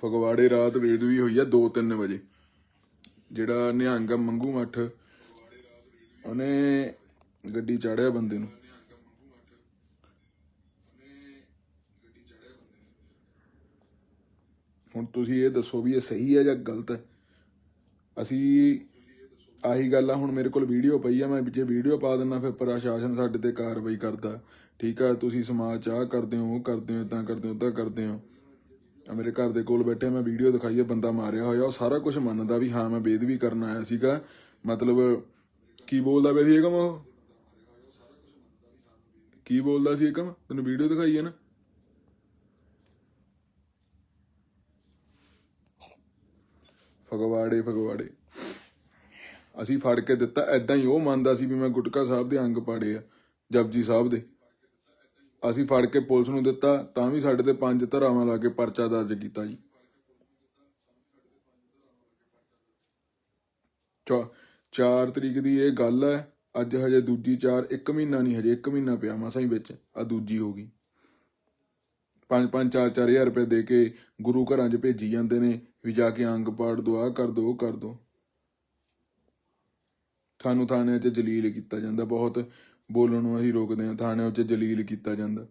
ਫਗਵਾੜੇ ਰਾਤ ਵੇਦਵੀ ਹੋਈ ਆ 2-3 ਵਜੇ। ਜਿਹੜਾ ਨਿਹੰਗ ਮੰਗੂ ਮੱਠ, ਉਹਨੇ ਗੱਡੀ ਚਾੜਿਆ ਬੰਦੇ ਨੂੰ। ਹੁਣ ਤੁਸੀਂ ਇਹ ਦੱਸੋ ਵੀ ਇਹ ਸਹੀ ਹੈ ਜਾਂ ਗਲਤ? ਹੈ ਅਸੀਂ ਆਹੀ ਗੱਲ ਆ, ਹੁਣ ਮੇਰੇ ਕੋਲ ਵੀਡੀਓ ਪਈ ਆ, ਮੈਂ ਜੇ ਵੀਡੀਓ ਪਾ ਦਿੰਦਾ ਫਿਰ ਪ੍ਰਸ਼ਾਸਨ ਸਾਡੇ ਤੇ ਕਾਰਵਾਈ ਕਰਦਾ। ਠੀਕ ਆ, ਤੁਸੀਂ ਸਮਾਜ ਚ ਆਹ ਕਰਦੇ ਹੋ, ਉਹ ਕਰਦੇ ਹੋ ਇਦਾਂ ਕਰਦੇ ਹੋ ਉਦਾਂ ਕਰਦੇ ਹੋ। ਆ ਮੇਰੇ ਘਰ ਦੇ ਕੋਲ ਬੈਠੇ ਮੈਂ ਵੀਡੀਓ ਦਿਖਾਈ ਆ, ਬੰਦਾ ਮਾਰਿਆ ਹੋਇਆ, ਉਹ ਸਾਰਾ ਕੁਝ ਮੰਨਦਾ ਵੀ ਹਾਂ, ਮੈਂ ਬੇਦਬੀ ਕਰਨ ਆਇਆ ਸੀਗਾ। ਮਤਲਬ, ਕੀ ਬੋਲਦਾ ਬਈ ਏਕਮ ਉਹ? ਕੀ ਬੋਲਦਾ ਸੀ ਏਕਮ? ਤੈਨੂੰ ਵੀਡੀਓ ਦਿਖਾਈ ਹੈ ਨਾ? ਫਗਵਾੜੇ ਫਗਵਾੜੇ। ਅਸੀਂ ਫੜ ਕੇ ਦਿੱਤਾ ਐਦਾਂ ਹੀ ਉਹ ਮੰਨਦਾ ਸੀ ਵੀ ਮੈਂ ਗੁਟਕਾ ਸਾਹਿਬ ਦੇ ਅੰਗ ਪਾੜੇ ਆ, ਜਪਜੀ ਸਾਹਿਬ ਦੇ। ਅਸੀਂ ਫੜ ਕੇ ਪੁਲਿਸ ਨੂੰ ਦਿੱਤਾ, ਤਾਂ ਵੀ ਸਾਡੇ ਤੇ ਪੰਜ ਧਰਾਵਾਂ ਲਾ ਕੇ ਪਰਚਾ ਦਰਜ ਕੀਤਾ ਜੀ। ਚਾ 4 ਤਰੀਕ ਦੀ ਇਹ ਗੱਲ ਹੈ, ਅੱਜ ਹਜੇ ਦੂਜੀ 4 1 ਮਹੀਨਾ ਨਹੀਂ ਹਜੇ 1 ਮਹੀਨਾ ਪਿਆ ਮਸਾਂ ਹੀ ਵਿੱਚ ਆ ਦੂਜੀ ਹੋ ਗਈ। 5 5 4 4000 ਰੁਪਏ ਦੇ ਕੇ ਗੁਰੂ ਘਰਾਂ 'ਚ ਭੇਜੀ ਜਾਂਦੇ ਨੇ, ਵੀ ਜਾ ਕੇ ਅੰਗ ਪਾੜ ਦੋ ਆ ਕਰ ਦੋ, ਉਹ ਕਰ ਦੋ। ਸਾਨੂੰ ਥਾਣਿਆਂ 'ਚ ਜਲੀਲ ਕੀਤਾ ਜਾਂਦਾ ਬਹੁਤ। ਬੋਲਣ ਨੂੰ ਅਸੀਂ ਰੋਕਦੇ ਹਾਂ ਥਾਣਿਆਂ 'ਚ ਜਲੀਲ ਕੀਤਾ ਜਾਂਦਾ।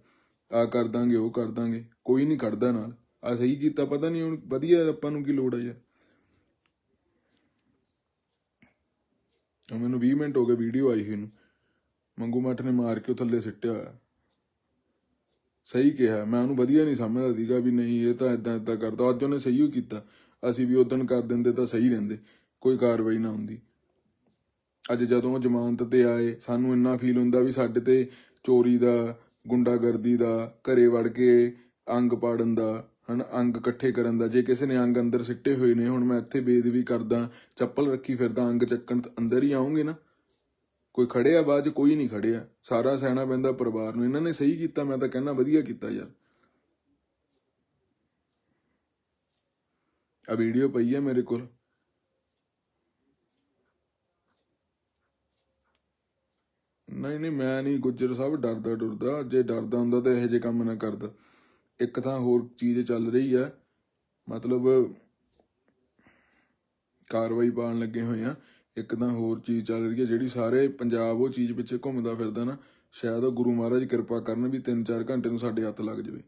ਆ ਕਰ ਦਾਂਗੇ, ਉਹ ਕਰ ਦਾਂਗੇ, ਕੋਈ ਨਹੀਂ ਖੜਦਾ ਨਾਲ। ਆ ਸਹੀ ਕੀਤਾ, ਪਤਾ ਨਹੀਂ ਹੁਣ ਵਧੀਆ ਆਪਾਂ ਨੂੰ ਕੀ ਲੋੜ ਹੈ ਯਾਰ। ਮੈਨੂੰ 20 ਮਿੰਟ ਹੋ ਗਏ, ਵੀਡੀਓ ਆਈ ਹੋਈ ਨੂੰ ਮੰਗੂ ਮੱਠ ਨੇ ਮਾਰ ਕੇ ਉਹ ਥੱਲੇ ਸਿੱਟਿਆ ਹੋਇਆ। ਸਹੀ ਕਿਹਾ, ਮੈਂ ਉਹਨੂੰ ਵਧੀਆ ਨਹੀਂ ਸਮਝਦਾ ਸੀਗਾ ਵੀ ਨਹੀਂ, ਇਹ ਤਾਂ ਇਦਾਂ ਇਦਾਂ ਕਰਦਾ। ਅੱਜ ਉਹਨੇ ਸਹੀ ਹੀ ਕੀਤਾ। ਅਸੀਂ ਵੀ ਉਦੋਂ ਕਰ ਦਿੰਦੇ ਤਾਂ ਸਹੀ ਰਹਿੰਦੇ। ਕੋਈ ਕਾਰਵਾਈ ਨਾ ਹੁੰਦੀ। ਅੱਜ ਜਦੋਂ ਉਹ ਜ਼ਮਾਨਤ ਤੇ ਆਏ, ਸਾਨੂੰ ਇੰਨਾ ਫੀਲ ਹੁੰਦਾ ਵੀ ਸਾਡੇ ਤੇ ਚੋਰੀ ਦਾ, ਗੁੰਡਾਗਰਦੀ ਦਾ, ਘਰੇ ਵੜ ਕੇ ਅੰਗ ਪਾੜਨ ਦਾ, ਹਨ, ਅੰਗ ਇਕੱਠੇ ਕਰਨ ਦਾ, ਜੇ ਕਿਸੇ ਨੇ ਅੰਗ ਅੰਦਰ ਸਿੱਟੇ ਹੋਏ ਨੇ, ਹੁਣ ਮੈਂ ਇੱਥੇ ਬੇਦਬੀ ਕਰਦਾ, ਚੱਪਲ ਰੱਖੀ ਫਿਰਦਾ, ਅੰਗ ਚੱਕਣ ਤਾਂ, ਅੰਦਰ ਹੀ ਆਉਂਗੇ ਨਾ। ਕੋਈ ਖੜਿਆ ਬਾਅਦ 'ਚ, ਕੋਈ ਨਹੀਂ ਖੜਿਆ। ਸਾਰਾ ਸਹਿਣਾ ਪੈਂਦਾ ਪਰਿਵਾਰ ਨੂੰ। ਇਹਨਾਂ ਨੇ ਸਹੀ ਕੀਤਾ, ਮੈਂ ਤਾਂ ਕਹਿੰਦਾ ਵਧੀਆ ਕੀਤਾ ਯਾਰ। ਆ ਵੀਡੀਓ ਪਈ ਹੈ ਮੇਰੇ ਕੋਲ। ਨਹੀਂ ਨਹੀਂ, ਮੈਂ ਨਹੀਂ, ਗੁੱਜਰ ਸਾਹਿਬ ਡਰਦਾ ਡਰਦਾ। ਜੇ ਡਰਦਾ ਹੁੰਦਾ ਤਾਂ ਇਹੋ ਜਿਹੇ ਕੰਮ ਨਾ ਕਰਦਾ। ਇੱਕ ਤਾਂ ਹੋਰ ਚੀਜ਼ ਚੱਲ ਰਹੀ ਆ ਮਤਲਬ ਕਾਰਵਾਈ ਪਾਉਣ ਲੱਗੇ ਹੋਏ ਆ ਇੱਕ ਤਾਂ ਹੋਰ ਚੀਜ਼ ਚੱਲ ਰਹੀ ਹੈ, ਜਿਹੜੀ ਸਾਰੇ ਪੰਜਾਬ ਉਹ ਚੀਜ਼ ਪਿੱਛੇ ਘੁੰਮਦਾ ਫਿਰਦਾ ਨਾ। ਸ਼ਾਇਦ ਉਹ ਗੁਰੂ ਮਹਾਰਾਜ ਕਿਰਪਾ ਕਰਨ ਵੀ 3-4 ਘੰਟੇ ਨੂੰ ਸਾਡੇ ਹੱਥ ਲੱਗ ਜਾਵੇ।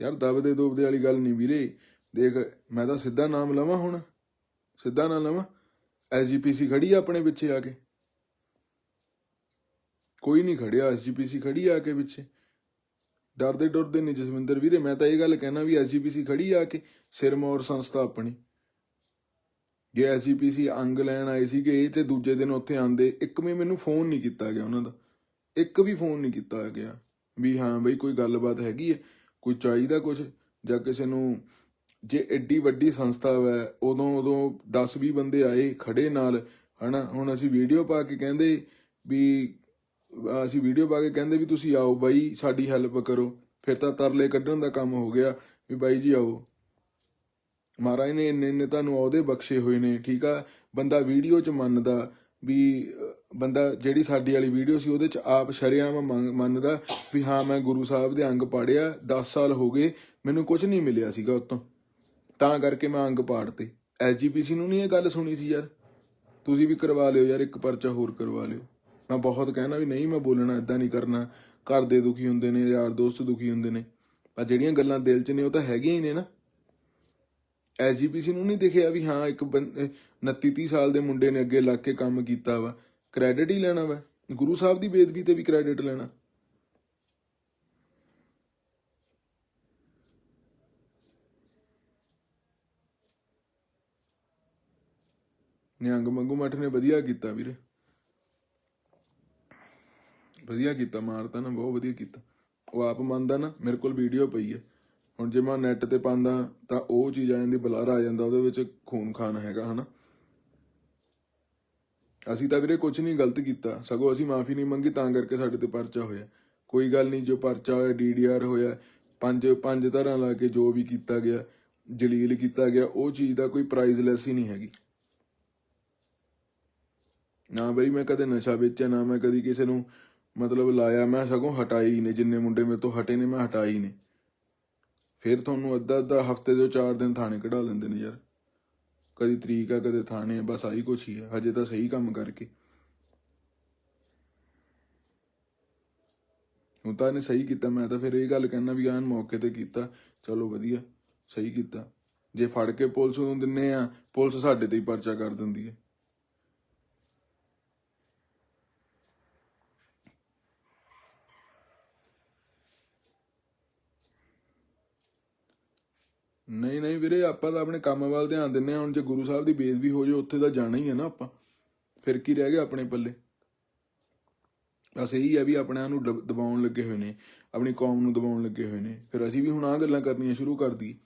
ਯਾਰ ਦਬਦੇ ਦੁਬਦੇ ਵਾਲੀ ਗੱਲ ਨਹੀਂ ਵੀਰੇ। ਦੇਖ, ਮੈਂ ਤਾਂ ਸਿੱਧਾ ਨਾਮ ਲਵਾਂ ਹੁਣ। ਸਿੱਧਾ ਨਾਮ ਲਵਾਂ। ਐਸਜੀਪੀਸੀ ਖੜੀ ਆ ਆਪਣੇ ਪਿੱਛੇ ਆ ਕੇ। ਕੋਈ ਨਹੀਂ ਖੜਿਆ ਐਸਜੀਪੀਸੀ ਖੜੀ ਆ ਕੇ ਪਿੱਛੇ। ਡਰਦੇ ਡਰਦੇ ਨਹੀਂ ਜਸਵਿੰਦਰ ਵੀਰੇ, ਮੈਂ ਤਾਂ ਇਹ ਗੱਲ ਕਹਿਣਾ ਵੀ ਐਸਜੀਪੀਸੀ ਖੜੀ ਆ ਕੇ ਸਿਰਮੌਰ ਸੰਸਥਾ ਆਪਣੀ। ਜੇ ਐਸਜੀਪੀਸੀ ਅੰਗ ਲੈਣ ਆਏ ਸੀਗੇ ਤੇ ਦੂਜੇ ਦਿਨ ਉੱਥੇ ਆਂਦੇ ਇੱਕ ਵੀ ਮੈਨੂੰ ਫੋਨ ਨਹੀਂ ਕੀਤਾ ਗਿਆ ਉਹਨਾਂ ਦਾ। ਇੱਕ ਵੀ ਫੋਨ ਨਹੀਂ ਕੀਤਾ ਗਿਆ। ਵੀ ਹਾਂ ਬਈ ਕੋਈ ਗੱਲਬਾਤ ਹੈਗੀ ਹੈ ਕੋਈ ਚਾਹੀਦਾ ਕੁਝ ਜਾਂ ਕਿਸੇ ਨੂੰ ਜੇ ਐਡੀ ਵੱਡੀ ਸੰਸਥਾ ਵੈ, ਉਦੋਂ ਉਦੋਂ 10 20 ਬੰਦੇ ਆਏ, ਖੜੇ ਨਾਲ, ਹਨਾ? ਹੁਣ ਅਸੀਂ ਵੀਡੀਓ ਪਾ ਕੇ ਕਹਿੰਦੇ ਵੀ, ਅਸੀਂ ਵੀਡੀਓ ਪਾ ਕੇ ਕਹਿੰਦੇ ਵੀ ਤੁਸੀਂ ਆਓ ਬਾਈ, ਸਾਡੀ ਹੈਲਪ ਕਰੋ। ਫਿਰ ਤਾਂ ਤਰਲੇ ਕੱਢਣ ਦਾ ਕੰਮ ਹੋ ਗਿਆ ਵੀ ਬਾਈ ਜੀ ਆਓ। ਮਹਾਰਾਜ ਨੇ ਇੰਨੇ ਇੰਨੇ ਤੁਹਾਨੂੰ ਉਹਦੇ ਬਖਸ਼ੇ ਹੋਏ ਨੇ, ਠੀਕ ਆ? ਬੰਦਾ ਵੀਡੀਓ 'ਚ ਮੰਨਦਾ ਵੀ, ਬੰਦਾ ਜਿਹੜੀ ਸਾਡੀ ਵਾਲੀ ਵੀਡੀਓ ਸੀ, ਉਹਦੇ 'ਚ ਆਪ ਸ਼ਰਿਆਮ ਮੰਨ- ਮੰਨਦਾ ਵੀ ਹਾਂ, ਮੈਂ ਗੁਰੂ ਸਾਹਿਬ ਦੇ ਅੰਗ ਪਾੜਿਆ 10 ਸਾਲ ਹੋ ਗਏ, ਮੈਨੂੰ ਕੁਝ ਨਹੀਂ ਮਿਲਿਆ ਸੀਗਾ ਉਤੋਂ। ਤਾਂ ਕਰਕੇ ਮੈਂ ਅੰਗ ਪਾੜਤੇ। ਐਸਜੀਪੀਸੀ ਨੂੰ ਨਹੀਂ ਇਹ ਗੱਲ ਸੁਣੀ ਸੀ ਯਾਰ। ਤੁਸੀਂ ਵੀ ਕਰਵਾ ਲਿਓ ਯਾਰ, ਇੱਕ ਪਰਚਾ ਹੋਰ ਕਰਵਾ ਲਿਓ। ਮੈਂ ਬਹੁਤ ਕਹਿਣਾ ਵੀ ਨਹੀਂ, ਮੈਂ ਬੋਲਣਾ ਇਦਾਂ ਨਹੀਂ ਕਰਨਾ। ਘਰ ਦੇ ਦੁਖੀ ਹੁੰਦੇ ਨੇ, ਯਾਰ ਦੋਸਤ ਦੁਖੀ ਹੁੰਦੇ ਨੇ। ਪਰ ਜਿਹੜੀਆਂ ਗੱਲਾਂ ਦਿਲ 'ਚ ਨੇ, ਉਹ ਤਾਂ ਹੈਗੀਆਂ ਹੀ ਨੇ ਨਾ। ਐਸਜੀਪੀਸੀ ਨੂੰ ਨਹੀਂ ਦਿਖਿਆ ਵੀ ਹਾਂ, ਇੱਕ 29 30 ਸਾਲ ਦੇ ਮੁੰਡੇ ਨੇ ਅੱਗੇ ਲੱਗ ਕੇ ਕੰਮ ਕੀਤਾ ਵਾ। ਕ੍ਰੈਡਿਟ ਹੀ ਲੈਣਾ ਵਾ। ਗੁਰੂ ਸਾਹਿਬ ਦੀ ਬੇਦਬੀ ਤੇ ਵੀ ਕ੍ਰੈਡਿਟ ਲੈਣਾ। ਨਿਹੰਗ ਮੰਗੂ ਮੱਠ ਨੇ ਵਧੀਆ ਕੀਤਾ ਵੀਰੇ। ਵਧੀਆ ਕੀਤਾ ਮਾਰਤਾ ਨਾ, ਬਹੁਤ ਵਧੀਆ ਕੀਤਾ। ਉਹ ਆਪ ਮੰਨਦਾ ਨਾ, ਮੇਰੇ ਕੋਲ ਵੀਡੀਓ ਪਈ ਹੈ। ਹੁਣ ਜੇ ਮੈਂ ਨੈਟ ਤੇ ਪਾਉਂਦਾ, ਤਾਂ ਉਹ ਚੀਜ਼ ਆ ਜਾਂਦੀ, ਬੁਲਾਰਾ ਆ ਜਾਂਦਾ, ਉਹਦੇ ਵਿੱਚ ਖੂਨ ਖਾਨ ਹੈਗਾ, ਹਨਾ। ਅਸੀਂ ਤਾਂ ਵੀਰੇ ਕੁਝ ਨਹੀਂ ਗਲਤ ਕੀਤਾ। ਸਗੋਂ ਅਸੀਂ ਮਾਫੀ ਨਹੀਂ ਮੰਗੀ, ਤਾਂ ਕਰਕੇ ਸਾਡੇ ਤੇ ਪਰਚਾ ਹੋਇਆ। ਕੋਈ ਗੱਲ ਨਹੀਂ, ਜੋ ਪਰਚਾ ਹੋਇਆ ਡੀਡੀਆਰ ਹੋਇਆ, ਪੰਜ ਪੰਜ ਤਰ੍ਹਾਂ ਲਾ ਕੇ ਜੋ ਵੀ ਕੀਤਾ ਗਿਆ, ਜਲੀਲ ਕੀਤਾ ਗਿਆ, ਉਹ ਚੀਜ਼ ਦਾ ਕੋਈ ਪ੍ਰਾਈਜ਼ਲੈਸ ਹੀ ਨਹੀਂ ਹੈਗੀ। ਨਾ ਬਈ ਮੈਂ ਕਦੇ ਨਸ਼ਾ ਵੇਚਿਆ, ਨਾ ਮੈਂ ਕਦੀ ਕਿਸੇ ਨੂੰ ਮਤਲਬ ਲਾਇਆ, ਮੈਂ ਸਗੋਂ ਹਟਾਈ ਨੇ, ਜਿੰਨੇ ਮੁੰਡੇ ਮੇਰੇ ਤੋਂ ਹਟੇ ਨੇ ਮੈਂ ਹਟਾਈ ਨੇ। ਫਿਰ ਤੁਹਾਨੂੰ ਅੱਧਾ ਅੱਧਾ ਹਫ਼ਤੇ ਦੇ ਚਾਰ ਦਿਨ ਥਾਣੇ ਕਢਾ ਲੈਂਦੇ ਨੇ ਯਾਰ। ਕਦੀ ਤਰੀਕ ਆ, ਕਦੇ ਥਾਣੇ ਬਸ ਆਹੀ ਕੁਛ ਹੀ ਹੈ ਹਜੇ ਤਾਂ ਸਹੀ ਕੰਮ ਕਰਕੇ। ਹੁਣ ਤਾਂ ਇਹਨੇ ਸਹੀ ਕੀਤਾ, ਮੈਂ ਤਾਂ ਫਿਰ ਇਹ ਗੱਲ ਕਹਿਣਾ ਵੀ ਆਨ ਮੌਕੇ ਤੇ ਕੀਤਾ। ਚਲੋ ਵਧੀਆ, ਸਹੀ ਕੀਤਾ। ਜੇ ਫੜ ਕੇ ਪੁਲਿਸ ਨੂੰ ਦਿੰਨੇ ਆ, ਪੁਲਿਸ ਸਾਡੇ ਤੇ ਹੀ ਪਰਚਾ ਕਰ ਦਿੰਦੀ ਹੈ। ਨਹੀਂ ਨਹੀਂ ਵੀਰੇ, ਆਪਾਂ ਤਾਂ ਆਪਣੇ ਕੰਮ ਵੱਲ ਧਿਆਨ ਦਿੰਨੇ ਆ ਹੁਣ ਜੇ ਗੁਰੂ ਸਾਹਿਬ ਦੀ ਬੇਇੱਜ਼ਤੀ ਹੋ ਜਾਏ ਉੱਥੇ ਤਾਂ ਜਾਣਾ ਹੀ ਹੈ ਨਾ ਆਪਾਂ। ਫਿਰ ਕੀ ਰਹਿ ਗਿਆ ਆਪਣੇ ਪੱਲੇ? ਬਸ ਇਹੀ ਹੈ ਵੀ ਆਪਣਿਆਂ ਨੂੰ ਦਬਾਉਣ ਲੱਗੇ ਹੋਏ ਨੇ। ਆਪਣੀ ਕੌਮ ਨੂੰ ਦਬਾਉਣ ਲੱਗੇ ਹੋਏ ਨੇ। ਫਿਰ ਅਸੀਂ ਵੀ ਹੁਣ ਆਹ ਗੱਲਾਂ ਕਰਨੀਆਂ ਸ਼ੁਰੂ ਕਰ ਦੀ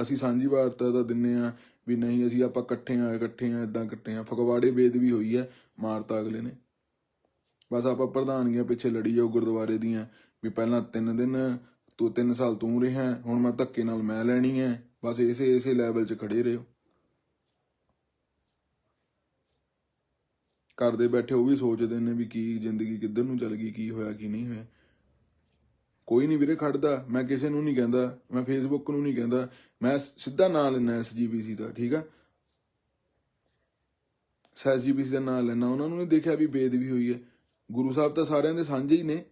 ਅਸੀਂ ਸਾਂਝੀ ਵਾਰਤਾ ਦਾ ਦਿੰਨੇ ਆ ਵੀ ਨਹੀਂ, ਅਸੀਂ ਆਪਾਂ ਇਕੱਠੇ ਆ ਇਕੱਠੇ ਆ ਇਦਾਂ ਇਕੱਠੇ ਆ ਫਗਵਾੜੇ ਬੇਦ ਵੀ ਹੋਈ ਹੈ, ਮਾਰਤਾ ਅਗਲੇ ਨੇ। ਬਸ ਆਪਾਂ ਪ੍ਰਧਾਨਗੀਆਂ ਪਿੱਛੇ ਲੜੀ ਜਾਓ ਗੁਰਦੁਆਰੇ ਦੀਆਂ। ਵੀ ਪਹਿਲਾਂ ਤਿੰਨ ਦਿਨ ਤੂੰ ਤਿੰਨ ਸਾਲ ਤੂੰ ਰਿਹਾ ਹੁਣ ਮੈਂ ਧੱਕੇ ਨਾਲ ਮੈਂ ਲੈਣੀ ਹੈ, ਬਸ ਇਸੇ ਇਸੇ ਲੈਵਲ 'ਚ ਖੜੇ ਰਹੋ। ਘਰ ਦੇ ਬੈਠੇ ਉਹ ਵੀ ਸੋਚਦੇ ਨੇ ਵੀ ਕੀ ਜ਼ਿੰਦਗੀ ਕਿੱਧਰ ਨੂੰ ਚੱਲ ਗਈ, ਕੀ ਹੋਇਆ, ਕੀ ਨਹੀਂ ਹੋਇਆ। ਕੋਈ ਨਹੀਂ ਵੀਰੇ ਖੜਦਾ, ਮੈਂ ਕਿਸੇ ਨੂੰ ਨਹੀਂ ਕਹਿੰਦਾ, ਮੈਂ ਫੇਸਬੁੱਕ ਨੂੰ ਨਹੀਂ ਕਹਿੰਦਾ, ਮੈਂ ਸਿੱਧਾ ਨਾਂ ਲੈਣਾ ਐਸਜੀਬੀਸੀ ਦਾ, ਠੀਕ ਆ? ਐਸਜੀਬੀਸੀ ਦਾ ਨਾਂ ਲੈਣਾ ਉਹਨਾਂ ਨੂੰ ਨਹੀਂ ਦੇਖਿਆ ਵੀ ਬੇਦਬੀ ਹੋਈ ਹੈ। ਗੁਰੂ ਸਾਹਿਬ ਤਾਂ ਸਾਰਿਆਂ ਦੇ ਸਾਂਝੇ ਹੀ ਨੇ।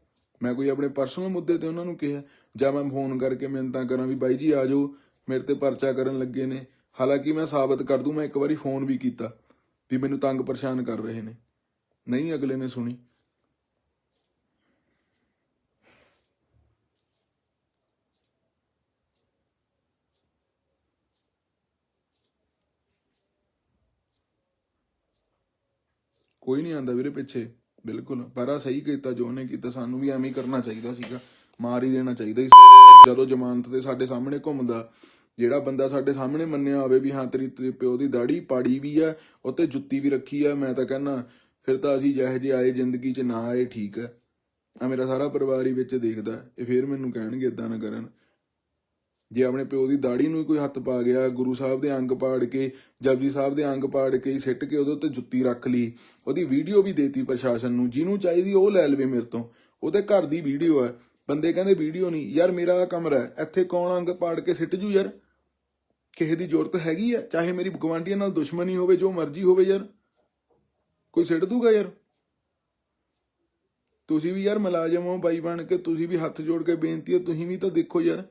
ਮੈਂ ਕੋਈ ਆਪਣੇ ਪਰਸਨਲ ਮੁੱਦੇ ਤੇ ਉਹਨਾਂ ਨੂੰ ਕਿਹਾ। ਜਾਂ ਮੈਂ ਫੋਨ ਕਰਕੇ ਮਿਹਨਤਾਂ ਕਰਾਂ ਵੀ ਬਾਈ ਜੀ ਆ ਜਾਓ, ਮੇਰੇ ਤੇ ਪਰਚਾ ਕਰਨ ਲੱਗੇ ਨੇ। ਹਾਲਾਂਕਿ ਮੈਂ ਸਾਬਤ ਕਰ ਦੂੰ, ਮੈਂ ਇੱਕ ਵਾਰੀ ਫੋਨ ਵੀ ਕੀਤਾ ਵੀ ਮੈਨੂੰ ਤੰਗ ਪਰੇਸ਼ਾਨ ਕਰ ਰਹੇ ਨੇ। ਨਹੀਂ ਅਗਲੇ ਨੇ ਸੁਣੀ। ਕੋਈ ਨਹੀਂ ਆਂਦਾ ਵੀਰੇ ਪਿੱਛੇ। ਬਿਲਕੁਲ। ਪਰ ਸਹੀ ਕੀਤਾ ਜੋ ਉਹਨੇ ਕੀਤਾ, ਸਾਨੂੰ ਵੀ ਐਵੇਂ ਹੀ ਕਰਨਾ ਚਾਹੀਦਾ ਸੀਗਾ। ਮਾਰ ਹੀ ਦੇਣਾ ਚਾਹੀਦਾ ਸੀ। ਜਦੋਂ ਜ਼ਮਾਨਤ ਤੇ ਸਾਡੇ ਸਾਹਮਣੇ ਘੁੰਮਦਾ, ਜਿਹੜਾ ਬੰਦਾ ਸਾਡੇ ਸਾਹਮਣੇ ਮੰਨਿਆ ਹੋਵੇ ਵੀ ਹਾਂ, ਤੇਰੀ ਪਿਓ ਦੀ ਦਾੜੀ ਪਾੜੀ ਵੀ ਆ ਉੱਤੇ ਜੁੱਤੀ ਵੀ ਰੱਖੀ ਆ ਮੈਂ ਤਾਂ ਕਹਿੰਨਾ ਫਿਰ ਤਾਂ ਅਸੀਂ ਜਿਹੇ ਜਿਹੇ ਆਏ ਜ਼ਿੰਦਗੀ 'ਚ ਨਾ ਆਏ, ਠੀਕ ਹੈ। ਆ ਮੇਰਾ ਸਾਰਾ ਪਰਿਵਾਰ ਹੀ ਵਿੱਚ ਦੇਖਦਾ, ਇਹ ਫਿਰ ਮੈਨੂੰ ਕਹਿਣਗੇ ਇਦਾਂ ਨਾ ਕਰਨ। ਜੇ ਆਪਣੇ ਪਿਓ ਦੀ ਦਾੜੀ ਨੂੰ ਕੋਈ ਹੱਥ ਪਾ ਗਿਆ, ਗੁਰੂ ਸਾਹਿਬ ਦੇ ਅੰਗ ਪਾੜ ਕੇ, ਜਪਜੀ ਸਾਹਿਬ ਦੇ ਅੰਗ ਪਾੜ ਕੇ ਸਿੱਟ ਕੇ ਉਹਦੇ ਉੱਤੇ ਜੁੱਤੀ ਰੱਖ ਲਈ, ਉਹਦੀ ਵੀਡੀਓ ਵੀ ਦੇਤੀ ਪ੍ਰਸ਼ਾਸਨ ਨੂੰ, ਜਿਹਨੂੰ ਚਾਹੀਦੀ ਉਹ ਲੈ ਲਵੇ ਮੇਰੇ ਤੋਂ। ਉਹਦੇ ਘਰ ਦੀ ਵੀਡੀਓ ਹੈ। ਬੰਦੇ ਕਹਿੰਦੇ ਵੀਡੀਓ ਨਹੀਂ। ਯਾਰ ਮੇਰਾ ਆਹ ਕਮਰਾ ਹੈ। ਇੱਥੇ ਕੌਣ ਅੰਗ ਪਾੜ ਕੇ ਸਿੱਟ ਜੂ ਯਾਰ? ਕਿਸੇ ਦੀ ਜ਼ਰੂਰਤ ਹੈਗੀ ਆ ਚਾਹੇ ਮੇਰੀ ਗਵਾਂਢੀਆਂ ਨਾਲ ਦੁਸ਼ਮਣੀ ਹੋਵੇ, ਜੋ ਮਰਜ਼ੀ ਹੋਵੇ ਯਾਰ। ਕੋਈ ਸਿੱਟ ਦੂਗਾ ਯਾਰ? ਤੁਸੀਂ ਵੀ ਯਾਰ ਮੁਲਾਜ਼ਮ ਹੋ ਬਾਈ ਬਣ ਕੇ, ਤੁਸੀਂ ਵੀ ਹੱਥ ਜੋੜ ਕੇ ਬੇਨਤੀ ਹੈ, ਤੁਸੀਂ ਵੀ ਤਾਂ ਦੇਖੋ ਯਾਰ।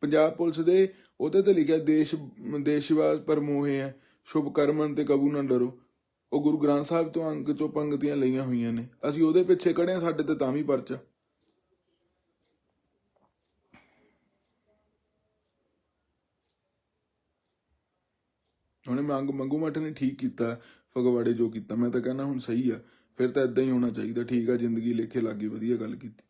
ਪੰਜਾਬ ਪੁਲਿਸ ਦੇ ਉਹਦੇ ਤੇ ਲਿਖਿਆ ਦੇਸ਼, ਦੇਸ਼ਵਾਸ ਪਰ ਮੋਹੇ ਹੈ। ਸ਼ੁਭ ਕਰਮਨ ਤੇ ਕਬੂ ਨਾ ਡਰੋ। ਉਹ ਗੁਰੂ ਗ੍ਰੰਥ ਸਾਹਿਬ ਤੋਂ ਅੰਗ ਚੋਂ ਪੰਗਤੀਆਂ ਲਈਆਂ ਹੋਈਆਂ ਨੇ। ਅਸੀਂ ਉਹਦੇ ਪਿੱਛੇ ਖੜੇ ਆ ਸਾਡੇ ਤੇ ਤਾਂ ਵੀ ਪਰਚਾ। ਉਹਨੇ ਮੰਗ, ਮੰਗੂ ਮੱਠ ਨੇ ਠੀਕ ਕੀਤਾ, ਫਗਵਾੜੇ ਜੋ ਕੀਤਾ। ਮੈਂ ਤਾਂ ਕਹਿੰਦਾ ਹੁਣ ਸਹੀ ਆ। ਫਿਰ ਤਾਂ ਇਦਾਂ ਹੀ ਹੋਣਾ ਚਾਹੀਦਾ। ਠੀਕ ਆ, ਜ਼ਿੰਦਗੀ ਲੇਖੇ ਲੱਗੀ ਵਧੀਆ ਗੱਲ ਕੀਤੀ।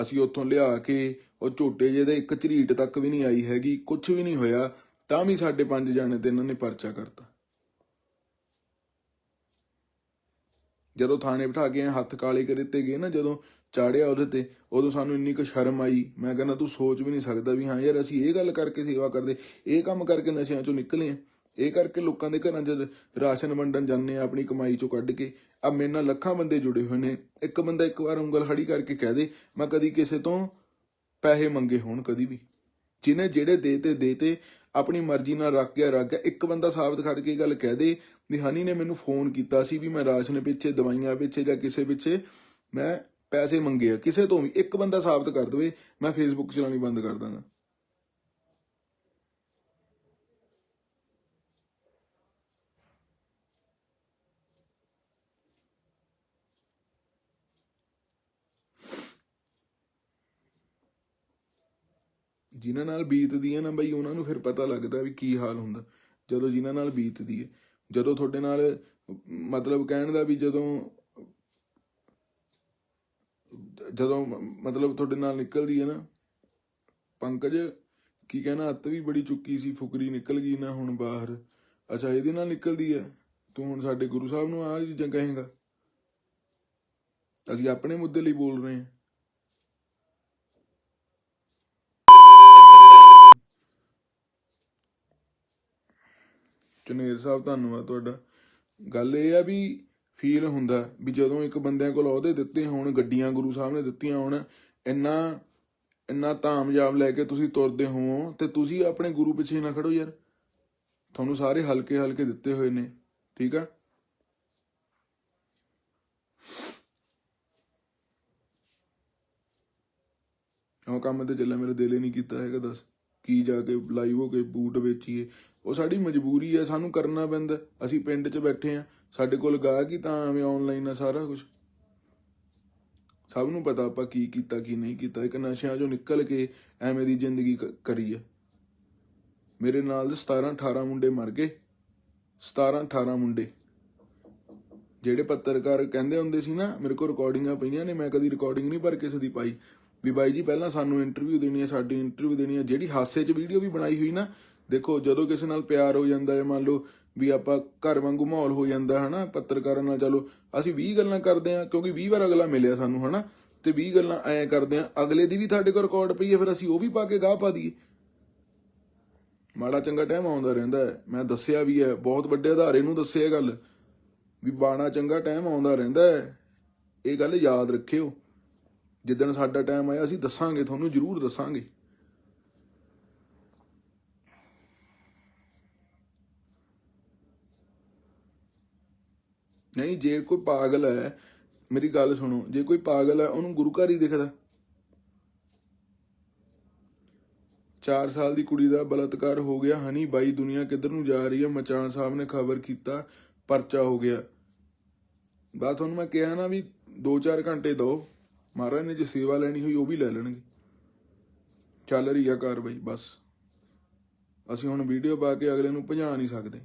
ਅਸੀਂ ਉੱਥੋਂ ਲਿਆ ਕੇ ਉਹ ਝੋਟੇ ਜਿਹੇ ਇੱਕ ਝਰੀਟ ਤੱਕ ਵੀ ਨਹੀਂ ਆਈ ਹੈਗੀ ਕੁਝ ਵੀ ਨਹੀਂ ਹੋਇਆ, ਤਾਂ ਵੀ ਸਾਡੇ ਪੰਜ ਜਾਣੇ ਤੇ ਇਹਨਾਂ ਨੇ ਪਰਚਾ ਕਰਤਾ। ਜਦੋਂ ਥਾਣੇ ਬਿਠਾ ਕੇ ਹੱਥ ਕਾਲੇ ਕਰ ਦਿੱਤੇ ਗਏ ਨਾ, ਜਦੋਂ ਚਾੜਿਆ ਉਹਦੇ ਤੇ, ਉਦੋਂ ਸਾਨੂੰ ਇੰਨੀ ਕੁ ਸ਼ਰਮ ਆਈ। ਮੈਂ ਕਹਿੰਦਾ, ਤੂੰ ਸੋਚ ਵੀ ਨਹੀਂ ਸਕਦਾ ਵੀ ਹਾਂ ਯਾਰ, ਅਸੀਂ ਇਹ ਗੱਲ ਕਰਕੇ ਸੇਵਾ ਕਰਦੇ, ਇਹ ਕੰਮ ਕਰਕੇ ਨਸ਼ਿਆਂ ਚੋਂ ਨਿਕਲੇ ਆ। ਇਹ ਕਰਕੇ ਲੋਕਾਂ ਦੇ ਘਰਾਂ 'ਚ ਰਾਸ਼ਨ ਵੰਡਣ ਜਾਂਦੇ ਆ, ਆਪਣੀ ਕਮਾਈ ਚੋਂ ਕੱਢ ਕੇ। ਆ ਮੇਰੇ ਨਾਲ ਲੱਖਾਂ ਬੰਦੇ ਜੁੜੇ ਹੋਏ ਨੇ। ਇੱਕ ਬੰਦਾ ਇੱਕ ਵਾਰ ਉਂਗਲ ਖੜੀ ਕਰਕੇ ਕਹਿ ਦੇ, ਮੈਂ ਕਦੀ ਕਿਸੇ ਤੋਂ ਪੈਸੇ ਮੰਗੇ ਹੋਣ, ਕਦੀ ਵੀ। ਜਿਹਨੇ ਜਿਹੜੇ ਦੇਤੇ ਦੇਤੇ ਆਪਣੀ ਮਰਜ਼ੀ ਨਾਲ ਰੱਖ ਗਿਆ ਰੱਖ ਗਿਆ, ਇੱਕ ਬੰਦਾ ਸਾਬਤ ਕਰਕੇ ਗੱਲ ਕਹਿ ਦੇ ਵੀ ਹਨੀ ਨੇ ਮੈਨੂੰ ਫੋਨ ਕੀਤਾ ਸੀ ਵੀ ਮੈਂ ਰਾਸ਼ਨ ਪਿੱਛੇ, ਦਵਾਈਆਂ ਪਿੱਛੇ ਜਾਂ ਕਿਸੇ ਪਿੱਛੇ ਮੈਂ ਪੈਸੇ ਮੰਗੇ ਆ। ਕਿਸੇ ਤੋਂ ਵੀ ਇੱਕ ਬੰਦਾ ਸਾਬਤ ਕਰ ਦਵੇ, ਮੈਂ ਫੇਸਬੁੱਕ ਚਲਾਉਣੀ ਬੰਦ ਕਰ ਦਾਂਗਾ। ਜਿਨ੍ਹਾਂ ਨਾਲ ਬੀਤਦੀ ਹੈ ਨਾ ਬਈ ਉਹਨਾਂ ਨੂੰ ਫਿਰ ਪਤਾ ਲੱਗਦਾ ਵੀ ਕੀ ਹਾਲ ਹੁੰਦਾ। ਜਦੋਂ ਜਿਨ੍ਹਾਂ ਨਾਲ ਬੀਤਦੀ ਹੈ ਜਦੋਂ ਤੁਹਾਡੇ ਨਾਲ, ਮਤਲਬ ਕਹਿਣ ਦਾ ਵੀ ਜਦੋਂ ਜਦੋਂ ਮਤਲਬ ਤੁਹਾਡੇ ਨਾਲ ਨਿਕਲਦੀ ਹੈ ਨਾ, ਪੰਕਜ, ਕੀ ਕਹਿਣਾ, ਅੱਤ ਵੀ ਬੜੀ ਚੁੱਕੀ ਸੀ, ਫੁਕਰੀ ਨਿਕਲ ਗਈ ਨਾ ਹੁਣ ਬਾਹਰ। ਅੱਛਾ, ਇਹਦੇ ਨਾਲ ਨਿਕਲਦੀ ਹੈ ਤੂੰ ਹੁਣ ਸਾਡੇ ਗੁਰੂ ਸਾਹਿਬ ਨੂੰ ਆਹ ਚੀਜ਼ਾਂ ਕਹੇਗਾ? ਅਸੀਂ ਆਪਣੇ ਮੁੱਦੇ ਲਈ ਬੋਲ ਰਹੇ ਹਾਂ ਚਨੇਰ ਸਾਹਿਬ ਧੰਨਵਾਦ ਤੁਹਾਡਾ। ਗੱਲ ਇਹ ਆ ਵੀ ਫੀਲ ਹੁੰਦਾ ਵੀ ਜਦੋਂ ਇੱਕ ਬੰਦਿਆਂ ਕੋਲ ਅਹੁਦੇ ਦਿੱਤੇ ਹੋਣ, ਗੱਡੀਆਂ ਗੁਰੂ ਸਾਹਿਬ ਨੇ ਦਿੱਤੀਆਂ ਹੋਣ, ਇੰਨਾ ਇੰਨਾ ਤਾਮਯਾਬ ਲੈ ਕੇ ਤੁਸੀਂ ਤੁਰਦੇ ਹੋ ਤੇ ਤੁਸੀਂ ਆਪਣੇ ਗੁਰੂ ਪਿੱਛੇ ਨਾ ਖੜੋ ਯਾਰ। ਤੁਹਾਨੂੰ ਸਾਰੇ ਹਲਕੇ ਹਲਕੇ ਦਿੱਤੇ ਹੋਏ ਨੇ, ਠੀਕ ਆ? ਉਹ ਕੰਮ ਤੇ ਚੱਲਿਆ, ਮੇਰੇ ਦਿਲ ਹੀ ਨਹੀਂ ਕੀਤਾ ਹੈਗਾ, ਦੱਸ। ਕੀ ਜਾ ਕੇ ਲਾਈਵ ਹੋ ਕੇ ਬੂਟ ਵੇਚੀਏ ਉਹ ਸਾਡੀ ਮਜਬੂਰੀ ਹੈ, ਸਾਨੂੰ ਕਰਨਾ ਪੈਂਦਾ ਅਸੀਂ ਪਿੰਡ 'ਚ ਬੈਠੇ ਆ ਸਾਡੇ ਕੋਲ ਗਾਹਕ ਹੀ ਤਾਂ ਐਵੇਂ ਆਨਲਾਈਨ ਆ ਸਾਰਾ ਕੁਝ ਸਭ ਨੂੰ ਪਤਾ ਆਪਾਂ ਕੀ ਕੀਤਾ, ਕੀ ਨਹੀਂ ਕੀਤਾ। ਇੱਕ ਨਸ਼ਿਆਂ 'ਚੋਂ ਨਿਕਲ ਕੇ ਐਵੇਂ ਦੀ ਜ਼ਿੰਦਗੀ ਕਰੀ ਹੈ ਮੇਰੇ ਨਾਲ 17 18 ਮੁੰਡੇ ਮਰ ਗਏ। 17 18 ਮੁੰਡੇ। ਜਿਹੜੇ ਪੱਤਰਕਾਰ ਕਹਿੰਦੇ ਹੁੰਦੇ ਸੀ ਨਾ, ਮੇਰੇ ਕੋਲ ਰਿਕਾਰਡਿੰਗਾਂ ਪਈਆਂ ਨੇ, ਮੈਂ ਕਦੀ ਰਿਕਾਰਡਿੰਗ ਨਹੀਂ ਪਰ ਕਿਸੇ ਦੀ ਪਾਈ। ਵੀ ਬਾਈ ਜੀ, ਪਹਿਲਾਂ ਸਾਨੂੰ ਇੰਟਰਵਿਊ ਦੇਣੀ ਹੈ ਸਾਡੀ ਇੰਟਰਵਿਊ ਦੇਣੀ ਹੈ ਜਿਹੜੀ ਹਾਸੇ 'ਚ ਵੀਡੀਓ ਵੀ ਬਣਾਈ ਹੋਈ ਨਾ ਦੇਖੋ, ਜਦੋਂ ਕਿਸੇ ਨਾਲ ਪਿਆਰ ਹੋ ਜਾਂਦਾ ਹੈ, ਮੰਨ ਲਓ ਵੀ ਆਪਾਂ ਘਰ ਵਾਂਗੂ ਮਾਹੌਲ ਹੋ ਜਾਂਦਾ, ਹਨਾ, ਪੱਤਰਕਾਰਾਂ ਨਾਲ ਚਲੋ, ਅਸੀਂ 20 ਗੱਲਾਂ ਕਰਦੇ ਆ ਕਿਉਂਕਿ 20 ਵਾਰ ਅਗਲਾ ਮਿਲਿਆ ਸਾਨੂੰ, ਹਨਾ, ਤੇ 20 ਗੱਲਾਂ ਐ ਕਰਦੇ ਆ ਅਗਲੇ ਦੀ ਵੀ ਤੁਹਾਡੇ ਕੋਲ ਰਿਕਾਰਡ ਪਈ ਹੈ, ਫਿਰ ਅਸੀਂ ਉਹ ਵੀ ਪਾ ਕੇ ਗਾਹ ਪਾ ਦਈਏ। ਮਾੜਾ ਚੰਗਾ ਟਾਈਮ ਆਉਂਦਾ ਰਹਿੰਦਾ ਹੈ। ਮੈਂ ਦੱਸਿਆ ਵੀ ਹੈ, ਬਹੁਤ ਵੱਡੇ ਆਧਾਰੇ ਨੂੰ ਦੱਸਿਆ ਗੱਲ, ਵੀ ਬਾਣਾ ਚੰਗਾ ਟਾਈਮ ਆਉਂਦਾ ਰਹਿੰਦਾ ਹੈ। ਇਹ ਗੱਲ ਯਾਦ ਰੱਖਿਓ, ਜਿੱਦਣ ਸਾਡਾ ਟਾਈਮ ਆਇਆ, ਅਸੀਂ ਦੱਸਾਂਗੇ, ਤੁਹਾਨੂੰ ਜ਼ਰੂਰ ਦੱਸਾਂਗੇ। ਨਹੀਂ, ਜੇ ਕੋਈ ਪਾਗਲ ਹੈ, ਮੇਰੀ ਗੱਲ ਸੁਣੋ, ਜੇ ਕੋਈ ਪਾਗਲ ਹੈ, ਉਹਨੂੰ ਗੁਰੂ ਘਰ ਹੀ ਦਿਖਦਾ। 4 ਸਾਲ ਦੀ ਕੁੜੀ ਦਾ ਬਲਾਤਕਾਰ ਹੋ ਗਿਆ, ਹਨੀ ਬਾਈ, ਦੁਨੀਆ ਕਿੱਧਰ ਨੂੰ ਜਾ ਰਹੀ ਹੈ? ਮਚਾਨ ਸਾਹਿਬ ਨੇ ਖਬਰ ਕੀਤਾ, ਪਰਚਾ ਹੋ ਗਿਆ। ਬਾਤ ਤੁਹਾਨੂੰ ਮੈਂ ਕਿਹਾ ਨਾ ਵੀ 2-4 ਘੰਟੇ ਦੋ। ਮਹਾਰਾਜ ਨੇ ਜੇ ਸੇਵਾ ਲੈਣੀ ਹੋਈ, ਉਹ ਵੀ ਲੈ ਲੈਣਗੇ। ਚੱਲ ਰਹੀ ਆ ਕਾਰਵਾਈ, ਬਸ। ਅਸੀਂ ਹੁਣ ਵੀਡੀਓ ਪਾ ਕੇ ਅਗਲੇ ਨੂੰ ਭਜਾ ਨਹੀਂ ਸਕਦੇ।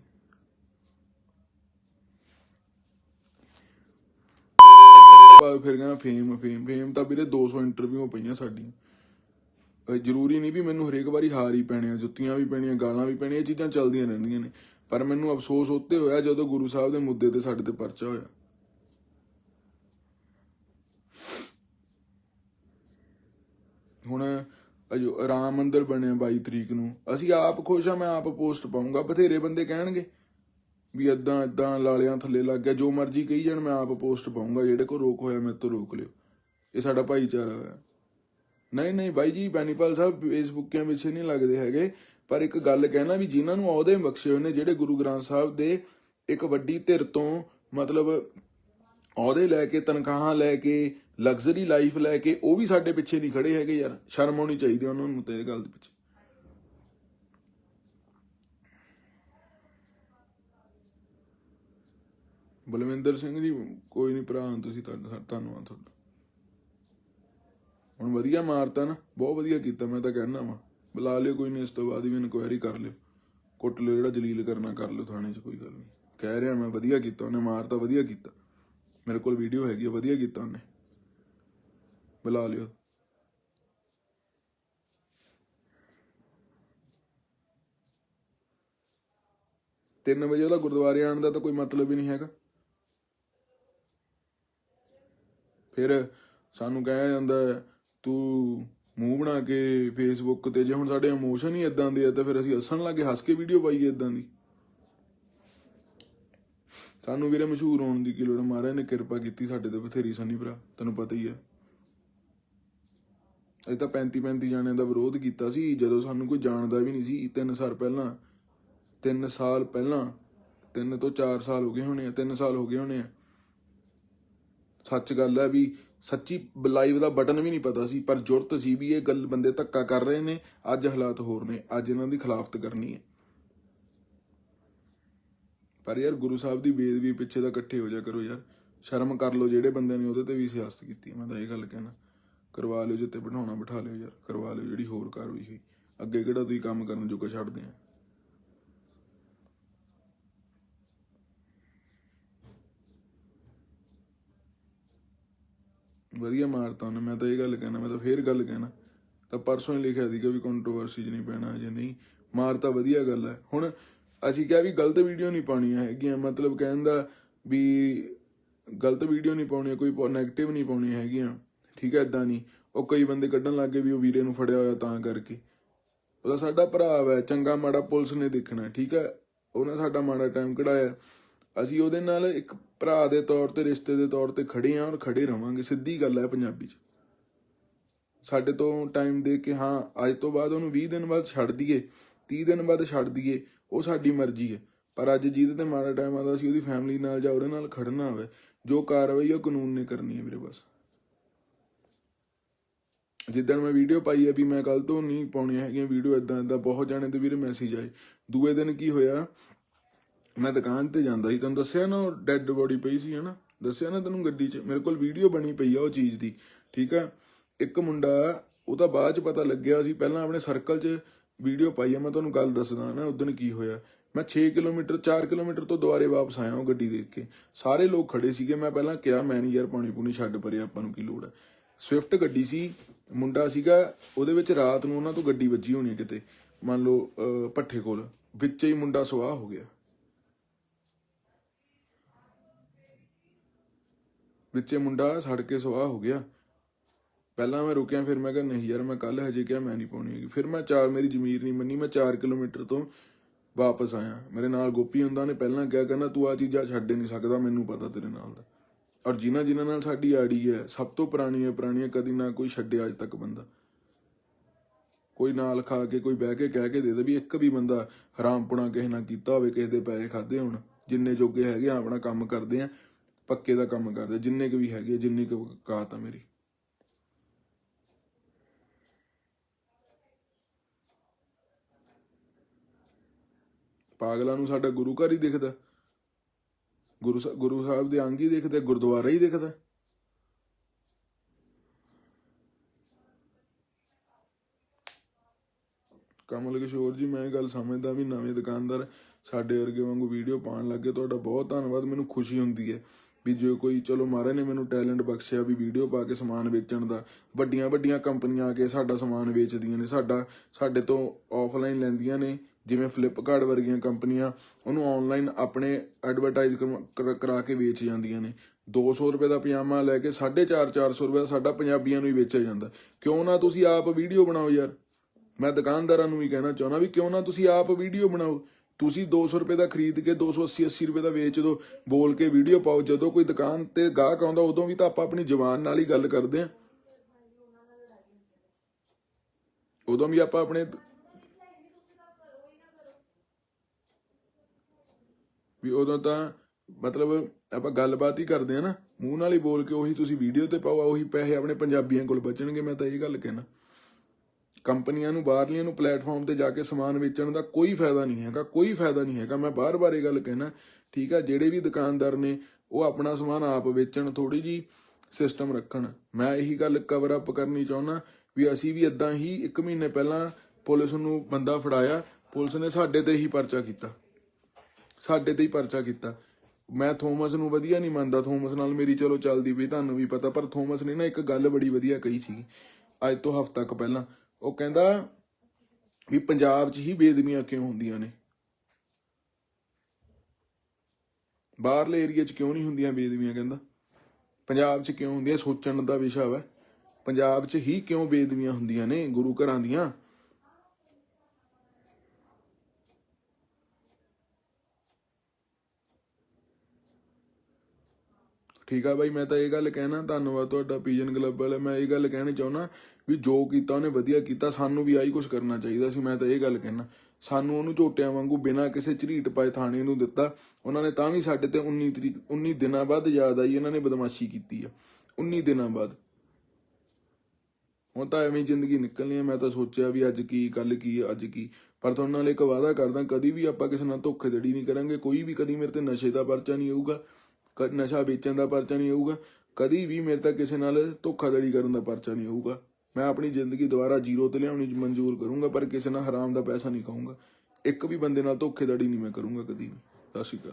ਪਰ ਫਿਰ ਕਹਿੰਦਾ ਫੇਮ ਫੇਮ ਫੇਮ ਤਾਂ ਵੀਰੇ 200 ਇੰਟਰਵਿਊ ਪਈਆਂ ਸਾਡੀਆਂ। ਜ਼ਰੂਰੀ ਨਹੀਂ ਵੀ ਮੈਨੂੰ ਹਰੇਕ ਵਾਰੀ ਹਾਰ ਹੀ ਪੈਣੇ ਆ, ਜੁੱਤੀਆਂ ਵੀ ਪੈਣੀਆਂ, ਗਾਲਾਂ ਵੀ ਪੈਣੀਆਂ, ਇਹ ਚੀਜ਼ਾਂ ਚੱਲਦੀਆਂ ਰਹਿੰਦੀਆਂ ਨੇ। ਪਰ ਮੈਨੂੰ ਅਫਸੋਸ ਉੱਤੇ ਹੋਇਆ ਜਦੋਂ ਗੁਰੂ ਸਾਹਿਬ ਦੇ ਮੁੱਦੇ ਤੇ ਸਾਡੇ ਤੇ ਪਰਚਾ ਹੋਇਆ। ਹੁਣ ਅਜੋ ਰਾਮ ਮੰਦਿਰ ਬਣਿਆ 22 ਤਰੀਕ ਨੂੰ। ਅਸੀਂ ਆਪ ਖੁਸ਼ ਆ, ਮੈਂ ਆਪ ਪੋਸਟ ਪਾਉਂਗਾ ਬਥੇਰੇ ਬੰਦੇ ਕਹਿਣਗੇ। ਵੀ ਇਦਾਂ ਇਦਾਂ ਲਾਲਿਆਂ ਥੱਲੇ ਲੱਗ ਗਿਆ। ਜੋ ਮਰਜ਼ੀ ਕਹੀ ਜਾਣ, ਮੈਂ ਆਪ ਪੋਸਟ ਪਾਉਂਗਾ ਜਿਹੜੇ ਕੋ ਰੋਕ ਹੋਇਆ ਮੇਰੇ ਤੋਂ ਰੋਕ ਲਿਓ। ਇਹ ਸਾਡਾ ਭਾਈਚਾਰਾ ਹੈ ਨਹੀਂ ਨਹੀਂ ਬਾਈ ਜੀ ਬੈਨੀਪਾਲ ਸਾਹਿਬ ਫੇਸਬੁੱਕਿਆਂ ਪਿੱਛੇ ਨਹੀਂ ਲੱਗਦੇ ਹੈਗੇ। ਪਰ ਇੱਕ ਗੱਲ ਕਹਿਣਾ ਵੀ ਜਿਨ੍ਹਾਂ ਨੂੰ ਅਹੁਦੇ ਬਖਸ਼ੇ ਹੋਏ ਨੇ, ਜਿਹੜੇ ਗੁਰੂ ਗ੍ਰੰਥ ਸਾਹਿਬ ਦੇ ਇੱਕ ਵੱਡੀ ਧਿਰ ਤੋਂ ਮਤਲਬ ਅਹੁਦੇ ਲੈ ਕੇ, ਤਨਖਾਹਾਂ ਲੈ ਕੇ ਲਗਜ਼ਰੀ ਲਾਈਫ ਲੈ ਕੇ, ਉਹ ਵੀ ਸਾਡੇ ਪਿੱਛੇ ਨਹੀਂ ਖੜੇ ਹੈਗੇ ਯਾਰ। ਸ਼ਰਮ ਆਉਣੀ ਚਾਹੀਦੀ ਉਹਨਾਂ ਨੂੰ ਤੇ ਇਹ ਗੱਲ ਦੇ ਪਿੱਛੇ। ਬਲਵਿੰਦਰ ਸਿੰਘ ਜੀ, ਕੋਈ ਨਹੀਂ ਭਰਾ, ਤੁਸੀਂ ਤੁਹਾਡਾ ਧੰਨਵਾਦ ਤੁਹਾਡਾ। ਹੁਣ ਵਧੀਆ ਮਾਰਤਾ ਨਾ, ਬਹੁਤ ਵਧੀਆ ਕੀਤਾ, ਮੈਂ ਤਾਂ ਕਹਿਣਾ ਵਾ। ਬੁਲਾ ਲਿਓ ਕੋਈ ਨਹੀਂ ਇਸ ਤੋਂ ਬਾਅਦ ਵੀ ਇਨਕੁਆਇਰੀ ਕਰ ਲਿਓ। ਕੁੱਟ ਲਿਓ ਜਿਹੜਾ ਜਲੀਲ ਕਰਨਾ, ਕਰ ਲਿਓ ਥਾਣੇ 'ਚ, ਕੋਈ ਗੱਲ ਨਹੀਂ ਕਹਿ ਰਿਹਾ ਮੈਂ, ਵਧੀਆ ਕੀਤਾ ਉਹਨੇ, ਮਾਰਤਾ ਵਧੀਆ ਕੀਤਾ। ਮੇਰੇ ਕੋਲ ਵੀਡੀਓ ਹੈਗੀ ਆ, ਵਧੀਆ ਕੀਤਾ ਉਹਨੇ। ਬੁਲਾ ਲਿਓ। ਤਿੰਨ ਵਜੇ ਉਹਦਾ ਗੁਰਦੁਆਰੇ ਆਉਣ ਦਾ ਤਾਂ ਕੋਈ ਮਤਲਬ ਹੀ ਨਹੀਂ ਹੈਗਾ। ਫਿਰ ਸਾਨੂੰ ਕਹਿਆ ਜਾਂਦਾ ਤੂੰ ਮੂੰਹ ਬਣਾ ਕੇ ਫੇਸਬੁੱਕ ਤੇ ਜੇ ਹੁਣ ਸਾਡੇ ਇਮੋਸ਼ਨ ਹੀ ਇਦਾਂ ਦੇ ਆ, ਤਾਂ ਫਿਰ ਅਸੀਂ ਹੱਸਣ ਲੱਗੇ, ਹੱਸ ਕੇ ਵੀਡੀਓ ਪਾਈਏ ਇਦਾਂ ਦੀ। ਸਾਨੂੰ ਵੀਰੇ ਮਸ਼ਹੂਰ ਹੋਣ ਦੀ ਕੀ ਲੋੜ ਮਹਾਰਾਜ ਨੇ ਕਿਰਪਾ ਕੀਤੀ ਸਾਡੇ ਤੇ, ਬਥੇਰੀ ਸਨੀ ਭਰਾ, ਤੈਨੂੰ ਪਤਾ ਹੀ ਹੈ ਇਹ ਤਾਂ 35 35 ਜਾਣਿਆਂ ਦਾ ਵਿਰੋਧ ਕੀਤਾ ਸੀ, ਜਦੋਂ ਸਾਨੂੰ ਕੋਈ ਜਾਣਦਾ ਵੀ ਨਹੀਂ ਸੀ 3 ਸਾਲ ਪਹਿਲਾਂ 3 ਸਾਲ ਪਹਿਲਾਂ 3 ਤੋਂ 4 ਸਾਲ ਹੋ ਗਏ ਹੋਣੇ ਆ 3 ਸਾਲ ਹੋ ਗਏ ਹੋਣੇ ਆ। ਸੱਚ ਗੱਲ ਹੈ ਵੀ ਸੱਚੀ ਲਾਈਵ ਦਾ ਬਟਨ ਵੀ ਨਹੀਂ ਪਤਾ ਸੀ, ਪਰ ਜ਼ਰੂਰਤ ਸੀ ਵੀ ਇਹ ਗੱਲ ਬੰਦੇ ਧੱਕਾ ਕਰ ਰਹੇ ਨੇ, ਅੱਜ ਹਾਲਾਤ ਹੋਰ ਨੇ, ਅੱਜ ਇਹਨਾਂ ਦੀ ਖਿਲਾਫਤ ਕਰਨੀ ਹੈ। ਪਰ ਯਾਰ ਗੁਰੂ ਸਾਹਿਬ ਦੀ ਬੇਦਬੀ ਪਿੱਛੇ ਤਾਂ ਇਕੱਠੇ ਹੋ ਜਾ ਕਰੋ ਯਾਰ, ਸ਼ਰਮ ਕਰ ਲਓ ਜਿਹੜੇ ਬੰਦੇ ਨੇ ਉਹਦੇ ਤੇ ਵੀ ਸਿਆਸਤ ਕੀਤੀ, ਮੈਂ ਤਾਂ ਇਹ ਗੱਲ ਕਹਿਣਾ। ਕਰਵਾ ਲਿਓ ਜਿੱਤੇ ਬਿਠਾਉਣਾ ਬਿਠਾ ਲਿਓ ਯਾਰ, ਕਰਵਾ ਲਿਓ ਜਿਹੜੀ ਹੋਰ ਕਾਰਵਾਈ ਹੋਈ। ਅੱਗੇ ਕਿਹੜਾ ਤੁਸੀਂ ਕੰਮ ਕਰਨ ਜੋਗਾ ਛੱਡਦੇ ਆ? ਵਧੀਆ ਮਾਰਤਾ ਉਹਨੇ, ਮੈਂ ਤਾਂ ਇਹ ਗੱਲ ਕਹਿਣਾ, ਮੈਂ ਤਾਂ ਫੇਰ ਗੱਲ ਕਹਿਣਾ। ਤਾਂ ਪਰਸੋਂ ਹੀ ਲਿਖਿਆ ਸੀਗਾ ਵੀ ਕੰਟਰੋਵਰਸੀ 'ਚ ਨਹੀਂ ਪੈਣਾ ਜੇ ਨਹੀਂ। ਮਾਰ ਵਧੀਆ ਗੱਲ ਹੈ। ਹੁਣ ਅਸੀਂ ਕਿਹਾ ਵੀ ਗਲਤ ਵੀਡੀਓ ਨਹੀਂ ਪਾਉਣੀਆਂ ਹੈਗੀਆਂ, ਮਤਲਬ ਕਹਿੰਦਾ ਵੀ ਗਲਤ ਵੀਡੀਓ ਨਹੀਂ ਪਾਉਣੀ ਕੋਈ ਨੈਗੇਟਿਵ ਨਹੀਂ ਪਾਉਣੀਆਂ ਹੈਗੀਆਂ, ਠੀਕ ਹੈ ਇਦਾਂ ਨਹੀਂ। ਉਹ ਕਈ ਬੰਦੇ ਕੱਢਣ ਲੱਗੇ ਵੀ ਉਹ ਵੀਰੇ ਨੂੰ ਫੜਿਆ ਹੋਇਆ ਤਾਂ ਕਰਕੇ। ਉਹਦਾ ਸਾਡਾ ਭਰਾ ਹੈ ਚੰਗਾ ਮਾੜਾ ਪੁਲਿਸ ਨੇ ਦੇਖਣਾ, ਠੀਕ ਹੈ। ਉਹਨੇ ਸਾਡਾ ਮਾੜਾ ਟਾਈਮ ਕਢਾਇਆ। ਅਸੀਂ ਉਹਦੇ ਨਾਲ ਇੱਕ ਭਰਾ ਦੇ ਤੌਰ ਤੇ, ਰਿਸ਼ਤੇ ਦੇ ਤੌਰ ਤੇ ਖੜੇ ਆਂ ਔਰ ਖੜੇ ਰਵਾਂਗੇ। ਸਿੱਧੀ ਗੱਲ ਹੈ ਪੰਜਾਬੀ 'ਚ। ਸਾਡੇ ਤੋਂ ਟਾਈਮ ਦੇ ਕੇ, ਹਾਂ, ਅੱਜ ਤੋਂ ਬਾਅਦ ਉਹਨੂੰ 20 ਦਿਨ ਬਾਅਦ ਛੱਡ ਦਈਏ 30 ਦਿਨ ਬਾਅਦ ਛੱਡ ਦਈਏ, ਉਹ ਸਾਡੀ ਮਰਜ਼ੀ ਹੈ। ਪਰ ਅੱਜ ਜਿਹਦੇ ਤੇ ਮਾੜਾ ਟਾਈਮ ਆਦਾ ਸੀ, ਉਹਦੀ ਫੈਮਿਲੀ ਨਾਲ ਜਾਂ ਉਹਦੇ ਨਾਲ ਖੜਨਾ ਹੋਵੇ, ਜੋ ਕਾਰਵਾਈ ਉਹ ਕਾਨੂੰਨ ਨੇ ਕਰਨੀ ਹੈ ਵੀਰੇ ਬਸ। ਜਿੱਦਣ ਮੈਂ ਵੀਡੀਓ ਪਾਈ ਹੈ ਵੀ ਮੈਂ ਕੱਲ ਤੋਂ ਨਹੀਂ ਪਾਉਣੀਆਂ ਹੈਗੀਆਂ ਵੀਡੀਓ ਇਦਾਂ ਇਦਾਂ ਬਹੁਤ ਜਾਣੇ ਤੇ ਵੀਰੇ ਮੈਸੇਜ ਆਏ। ਦੂਏ ਦਿਨ ਕੀ ਹੋਇਆ ਮੈਂ ਦੁਕਾਨ ਤੇ ਜਾਂਦਾ ਸੀ ਤੈਨੂੰ ਦੱਸਿਆ ਨਾ ਉਹ ਡੈੱਡ ਬੋਡੀ ਪਈ ਸੀ ਹਨਾ? ਦੱਸਿਆ ਨਾ ਤੈਨੂੰ ਗੱਡੀ 'ਚ? ਮੇਰੇ ਕੋਲ ਵੀਡੀਓ ਬਣੀ ਪਈ ਆ ਉਹ ਚੀਜ਼ ਦੀ ਠੀਕ ਆ? ਇੱਕ ਮੁੰਡਾ ਉਹ ਤਾਂ ਬਾਅਦ 'ਚ ਪਤਾ ਲੱਗਿਆ ਸੀ ਪਹਿਲਾਂ ਆਪਣੇ ਸਰਕਲ 'ਚ ਵੀਡੀਓ ਪਾਈ ਆ ਮੈਂ ਤੁਹਾਨੂੰ ਗੱਲ ਦੱਸਦਾ ਨਾ ਉਦੋਂ ਕੀ ਹੋਇਆ? ਮੈਂ 6 ਕਿਲੋਮੀਟਰ 4 ਕਿਲੋਮੀਟਰ ਤੋਂ ਦੁਬਾਰੇ ਵਾਪਸ ਆਇਆ ਉਹ ਗੱਡੀ ਦੇਖ ਕੇ। ਸਾਰੇ ਲੋਕ ਖੜੇ ਸੀਗੇ ਮੈਂ ਪਹਿਲਾਂ ਕਿਹਾ ਮੈਂ ਨਹੀਂ ਯਾਰ ਪਾਣੀ ਪੂਣੀ ਛੱਡ ਪਰੇ ਆਪਾਂ ਨੂੰ ਕੀ ਲੋੜ ਹੈ ਸਵਿਫਟ ਗੱਡੀ ਸੀ ਮੁੰਡਾ ਸੀਗਾ ਉਹਦੇ ਵਿੱਚ ਰਾਤ ਨੂੰ ਉਹਨਾਂ ਤੋਂ ਗੱਡੀ ਵੱਜੀ ਹੋਣੀ ਕਿਤੇ ਮੰਨ ਲਓ ਅਹ, ਭੱਠੇ ਕੋਲ ਵਿੱਚ ਹੀ ਮੁੰਡਾ ਸਵਾਹ ਹੋ ਗਿਆ। ਵਿੱਚੇ ਮੁੰਡਾ ਸੜ ਕੇ ਸਵਾਹ ਹੋ ਗਿਆ। ਪਹਿਲਾਂ ਮੈਂ ਰੁਕਿਆ, ਫਿਰ ਮੈਂ ਕਿਹਾ, ਨਹੀਂ ਯਾਰ, ਮੈਂ ਕੱਲ ਹਜੇ ਕਿਹਾ ਮੈਂ ਨਹੀਂ ਪਾਉਣੀ ਹੈਗੀ। ਫਿਰ ਮੈਂ ਚਾਰ, ਮੇਰੀ ਜ਼ਮੀਰ ਨਹੀਂ ਮੰਨੀ। ਮੈਂ 4 ਕਿਲੋਮੀਟਰ ਤੋਂ ਵਾਪਸ ਆਇਆ। ਮੇਰੇ ਨਾਲ ਗੋਪੀ ਹੁੰਦਾ ਨੇ, ਪਹਿਲਾਂ ਕਿਹਾ, ਕਹਿੰਦਾ, ਤੂੰ ਆ ਚੀਜ਼ਾਂ ਛੱਡ ਨਹੀਂ ਸਕਦਾ, ਮੈਨੂੰ ਪਤਾ ਤੇਰੇ ਨਾਲ ਦਾ। ਔਰ ਜਿਨ੍ਹਾਂ ਜਿਨ੍ਹਾਂ ਨਾਲ ਸਾਡੀ ਆੜੀ ਹੈ, ਸਭ ਤੋਂ ਪੁਰਾਣੀ ਹੈ ਪੁਰਾਣੀ ਕਦੀ ਨਾ ਕੋਈ ਛੱਡਿਆ ਅੱਜ ਤੱਕ ਬੰਦਾ। ਕੋਈ ਨਾਲ ਖਾ ਕੇ, ਕੋਈ ਬਹਿ ਕੇ ਕਹਿ ਕੇ ਦੇ ਦੇ ਵੀ ਇੱਕ ਵੀ ਬੰਦਾ ਹਰਾਮਪੁਣਾ ਕਿਸੇ ਨਾਲ ਕੀਤਾ ਹੋਵੇ, ਕਿਸੇ ਦੇ ਪੈਸੇ ਖਾਦੇ ਹੋਣ, ਜਿੰਨੇ ਜੋਗੇ ਹੈਗੇ ਆ, ਆਪਣਾ ਕੰਮ ਕਰਦੇ ਆ। ਪੱਕੇ ਦਾ ਕੰਮ ਕਰਦੇ ਜਿੰਨੇ ਕੁ ਵੀ ਹੈਗੇ ਆ, ਜਿੰਨੀ ਕੁ ਕਾਤ ਆ ਮੇਰੀ। ਪਾਗਲਾਂ ਨੂੰ ਸਾਡਾ ਗੁਰੂ ਘਰ ਹੀ ਦਿਖਦਾ। ਗੁਰੂ ਗੁਰੂ ਸਾਹਿਬ ਦੇ ਅੰਗ ਹੀ ਦਿਖਦੇ ਗੁਰਦੁਆਰਾ ਹੀ ਦਿਖਦਾ। ਕਮਲ ਕਿਸ਼ੋਰ ਜੀ ਮੈਂ ਇਹ ਗੱਲ ਸਮਝਦਾ ਵੀ ਨਵੇਂ ਦੁਕਾਨਦਾਰ ਸਾਡੇ ਵਰਗੇ ਵਾਂਗੂ ਵੀਡੀਓ ਪਾਉਣ ਲੱਗੇ ਤੁਹਾਡਾ ਬਹੁਤ ਧੰਨਵਾਦ ਮੈਨੂੰ ਖੁਸ਼ੀ ਹੁੰਦੀ ਹੈ। ਵੀ ਜੇ ਕੋਈ, ਚਲੋ ਮਹਾਰਾਜ ਨੇ ਮੈਨੂੰ ਟੈਲੈਂਟ ਬਖਸ਼ਿਆ ਵੀ ਵੀਡੀਓ ਪਾ ਕੇ ਸਮਾਨ ਵੇਚਣ ਦਾ। ਵੱਡੀਆਂ ਵੱਡੀਆਂ ਕੰਪਨੀਆਂ ਆ ਕੇ ਸਾਡਾ ਸਮਾਨ ਵੇਚਦੀਆਂ ਨੇ। ਸਾਡਾ ਸਾਡੇ ਤੋਂ ਆਫਲਾਈਨ ਲੈਂਦੀਆਂ ਨੇ। ਜਿਵੇਂ ਫਲਿੱਪਕਾਰਟ ਵਰਗੀਆਂ ਕੰਪਨੀਆਂ, ਉਹਨੂੰ ਆਨਲਾਈਨ ਆਪਣੇ ਐਡਵਰਟਾਈਜ਼ ਕਰਾ ਕੇ ਵੇਚ ਜਾਂਦੀਆਂ ਨੇ। 200 ਰੁਪਏ ਦਾ ਪਜਾਮਾ ਲੈ ਕੇ 450 400 ਰੁਪਏ ਦਾ ਸਾਡਾ ਪੰਜਾਬੀਆਂ ਨੂੰ ਹੀ ਵੇਚਿਆ ਜਾਂਦਾ। ਕਿਉਂ ਨਾ ਤੁਸੀਂ ਆਪ ਵੀਡੀਓ ਬਣਾਓ ਯਾਰ? ਮੈਂ ਦੁਕਾਨਦਾਰਾਂ ਨੂੰ ਵੀ ਕਹਿਣਾ ਚਾਹੁੰਦਾ ਵੀ ਕਿਉਂ ਨਾ ਤੁਸੀਂ ਆਪ ਵੀਡੀਓ ਬਣਾਓ। ਤੁਸੀਂ 200 ਰੁਪਏ ਦਾ ਖਰੀਦ ਕੇ 280 80 ਰੁਪਏ ਦਾ ਵੇਚ ਦੋ, ਬੋਲ ਕੇ ਵੀਡੀਓ ਪਾਓ। ਜਦੋਂ ਕੋਈ ਦੁਕਾਨ ਤੇ ਗਾਹਕ ਆਉਂਦਾ, ਉਦੋਂ ਵੀ ਤਾਂ ਆਪਾਂ ਆਪਣੀ ਜ਼ੁਬਾਨ ਨਾਲ ਹੀ ਗੱਲ ਕਰਦੇ ਆਂ ਉਦੋਂ ਵੀ ਆਪਾਂ ਆਪਣੇ ਵੀ ਉਦੋਂ ਤਾਂ ਮਤਲਬ ਆਪਾਂ ਗੱਲਬਾਤ ਹੀ ਕਰਦੇ ਆ ਨਾ। ਮੂੰਹ ਨਾਲ ਹੀ ਬੋਲ ਕੇ ਉਹੀ ਤੁਸੀਂ ਵੀਡੀਓ ਤੇ ਪਾਓ ਉਹੀ ਪੈਸੇ ਆਪਣੇ ਪੰਜਾਬੀਆਂ ਕੋਲ ਬਚਣਗੇ, ਮੈਂ ਤਾਂ ਇਹ ਗੱਲ ਕਹਿਣਾ। ਕੰਪਨੀਆਂ ਨੂੰ, ਬਾਹਰਲੀਆਂ ਨੂੰ ਪਲੇਟਫਾਰਮ ਤੇ ਜਾ ਕੇ ਸਮਾਨ ਵੇਚਣ ਦਾ ਕੋਈ ਫਾਇਦਾ ਨਹੀਂ ਹੈਗਾ, ਕੋਈ ਫਾਇਦਾ ਨਹੀਂ ਹੈਗਾ। ਮੈਂ ਬਾਰ-ਬਾਰ ਇਹ ਗੱਲ ਕਹਿਣਾ, ਠੀਕ ਆ, ਜਿਹੜੇ ਵੀ ਦੁਕਾਨਦਾਰ ਨੇ, ਉਹ ਆਪਣਾ ਸਮਾਨ ਆਪ ਵੇਚਣ ਥੋੜੀ ਜੀ ਸਿਸਟਮ ਰੱਖਣ। ਮੈਂ ਇਹੀ ਗੱਲ ਕਵਰ ਅਪ ਕਰਨੀ ਚਾਹੁੰਦਾ ਵੀ ਅਸੀਂ ਵੀ ਇਦਾਂ ਹੀ 1 ਮਹੀਨੇ ਪਹਿਲਾਂ ਪੁਲਿਸ ਨੂੰ ਬੰਦਾ ਫੜਾਇਆ, ਪੁਲਿਸ ਨੇ ਸਾਡੇ ਤੇ ਹੀ ਪਰਚਾ ਕੀਤਾ। ਸਾਡੇ ਤੇ ਹੀ ਪਰਚਾ ਕੀਤਾ। ਮੈਂ ਥੋਮਸ ਨੂੰ ਵਧੀਆ ਨਹੀਂ ਮੰਨਦਾ, ਥੋਮਸ ਨਾਲ ਮੇਰੀ ਚਲੋ ਚੱਲਦੀ ਵੀ ਤੁਹਾਨੂੰ ਵੀ ਪਤਾ, ਪਰ ਥੋਮਸ ਨੇ ਨਾ ਇੱਕ ਗੱਲ ਬੜੀ ਵਧੀਆ ਕਹੀ ਸੀ ਅੱਜ ਤੋਂ ਹਫ਼ਤਾ ਕੁ ਪਹਿਲਾਂ। ਉਹ ਕਹਿੰਦਾ ਵੀ ਪੰਜਾਬ 'ਚ ਹੀ ਬੇਦਮੀਆਂ ਕਿਉਂ ਹੁੰਦੀਆਂ ਨੇ? ਬਾਹਰਲੇ ਏਰੀਆ 'ਚ ਕਿਉਂ ਨਹੀਂ ਹੁੰਦੀਆਂ ਬੇਦਮੀਆਂ ਕਹਿੰਦਾ? ਪੰਜਾਬ 'ਚ ਕਿਉਂ ਹੁੰਦੀਆਂ? ਸੋਚਣ ਦਾ ਵਿਸ਼ਾ ਵਾ। ਪੰਜਾਬ 'ਚ ਹੀ ਕਿਉਂ ਬੇਦਮੀਆਂ ਹੁੰਦੀਆਂ ਨੇ ਗੁਰੂ ਘਰਾਂ ਦੀਆਂ? ਠੀਕ ਆ ਬਾਈ, ਮੈਂ ਤਾਂ ਇਹ ਗੱਲ ਕਹਿਣਾ, ਧੰਨਵਾਦ ਤੁਹਾਡਾ ਪੀਜਨ ਕਲੱਬ ਵਾਲੇ। ਮੈਂ ਇਹ ਗੱਲ ਕਹਿਣੀ ਚਾਹੁੰਦਾ ਵੀ ਜੋ ਕੀਤਾ ਉਹਨੇ ਵਧੀਆ ਕੀਤਾ, ਸਾਨੂੰ ਵੀ ਆਹੀ ਕੁਝ ਕਰਨਾ ਚਾਹੀਦਾ ਸੀ, ਮੈਂ ਤਾਂ ਇਹ ਗੱਲ ਕਹਿਣਾ। ਸਾਨੂੰ ਉਹਨੂੰ ਝੋਟਿਆਂ ਵਾਂਗੂ ਬਿਨਾਂ ਕਿਸੇ ਝਰੀਟ ਪਾਏ ਥਾਣੇ ਨੂੰ ਦਿੱਤਾ। ਉਹਨਾਂ ਨੇ ਤਾਂ ਵੀ ਸਾਡੇ ਤੇ 19 ਤਰੀਕ 19 ਦਿਨਾਂ ਬਾਅਦ ਯਾਦ ਆਈ, ਇਹਨਾਂ ਨੇ ਬਦਮਾਸ਼ੀ ਕੀਤੀ ਆ। 19 ਦਿਨਾਂ ਬਾਅਦ। ਹੁਣ ਤਾਂ ਐਵੇਂ ਜ਼ਿੰਦਗੀ ਨਿਕਲਣੀ ਹੈ ਮੈਂ ਤਾਂ ਸੋਚਿਆ ਵੀ ਅੱਜ ਕੀ ਕੱਲ ਕੀ, ਅੱਜ ਕੀ। ਪਰ ਤੁਹਾਡੇ ਨਾਲ ਇੱਕ ਵਾਅਦਾ ਕਰਦਾ, ਕਦੀ ਵੀ ਆਪਾਂ ਕਿਸੇ ਨਾਲ ਧੋਖੇਧੜੀ ਨਹੀਂ ਕਰਾਂਗੇ, ਕੋਈ ਵੀ ਕਦੀ ਮੇਰੇ ਤੇ ਨਸ਼ੇ ਦਾ ਪਰਚਾ ਨਹੀਂ ਆਊਗਾ ਨਸ਼ਾ ਵੇਚਣ ਦਾ ਪਰਚਾ ਨਹੀਂ ਆਊਗਾ ਕਦੀ ਵੀ ਮੇਰੇ ਤਾਂ ਕਿਸੇ ਨਾਲ ਧੋਖਾਧੜੀ ਕਰਨ ਦਾ ਪਰਚਾ ਨਹੀਂ ਆਊਗਾ ਮੈਂ ਆਪਣੀ ਜ਼ਿੰਦਗੀ ਦੁਬਾਰਾ ਜ਼ੀਰੋ ਤੇ ਲਿਆਉਣੀ ਮਨਜ਼ੂਰ ਕਰੂੰਗਾ, ਪਰ ਕਿਸੇ ਨਾਲ ਹਰਾਮ ਦਾ ਪੈਸਾ ਨਹੀਂ ਖਾਊਂਗਾ। ਇੱਕ ਵੀ ਬੰਦੇ ਨਾਲ ਧੋਖੇਧੜੀ ਨਹੀਂ ਮੈਂ ਕਰੂੰਗਾ ਕਦੀ ਵੀ। ਸਤਿ ਸ਼੍ਰੀ ਅਕਾਲ।